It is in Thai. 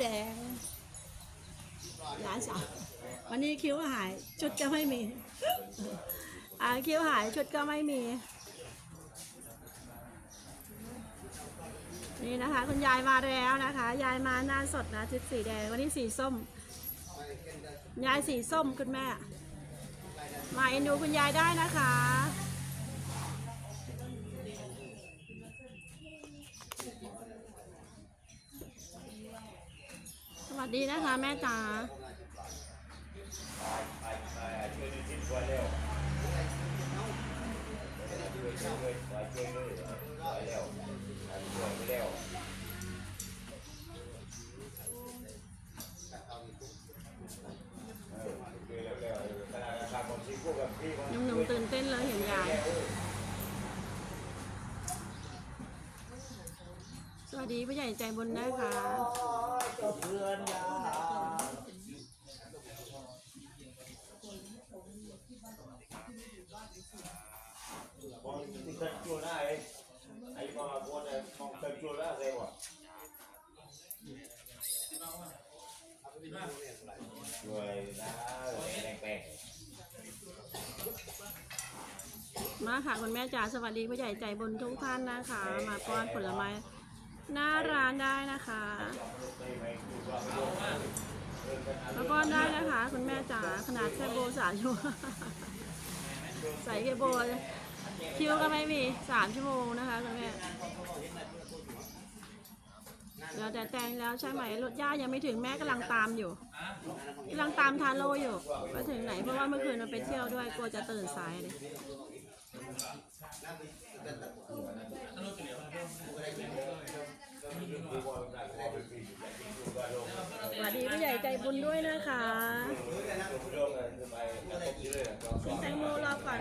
แดงร้านสาววันนี้คิ้วหายชุดก็ไม่มีอ่าคิ้วหายชุดก็ไม่มี นี่นะคะ คุณยายมาแล้วนะคะ ยายมาหน้าสดนะชุดสีแดงวันนี้สีส้ม ยายสีส้มคุณแม่ มาเอ็นดูคุณยายได้นะคะ วัสดีนะคะ แม่จ๋าหนุ่มๆตื่นเต้นเลยเห็นยาย วัสดีผู้ใหญ่ใจบุญนะคะเพื่อนยาที่เคยจูน่าไอ้ไอ้มาคนเนี่ยมองเคยจูน่าเร็วอะรวยนะแรงแรงมาค่ะคุณแม่จ๋าสวัสดีผู้ใหญ่ใจบุญทุกท่านนะคะ มาป้อนผลไม้ หน้าร้านได้นะคะมาป้อนได้นะคะ คุณแม่จ๋าขนาดแค่โบสามชั่วโมงใส่แค่โบคิวก็ไม่มีสามชั่วโมงนะคะคุณแม่เดี๋ยวแต่แตงแล้วใช่ไหมรถย่ายังไม่ถึงแม่กำลังตามอยู่กำลังตามทาโร่อยู่ว่าถึงไหนเพราะว่าเมื่อคืนเราไปเที่ยวด้วยกลัวจะตื่นสายเลย สวัสดี คุณด้วยนะคะแตงโมรอก่อน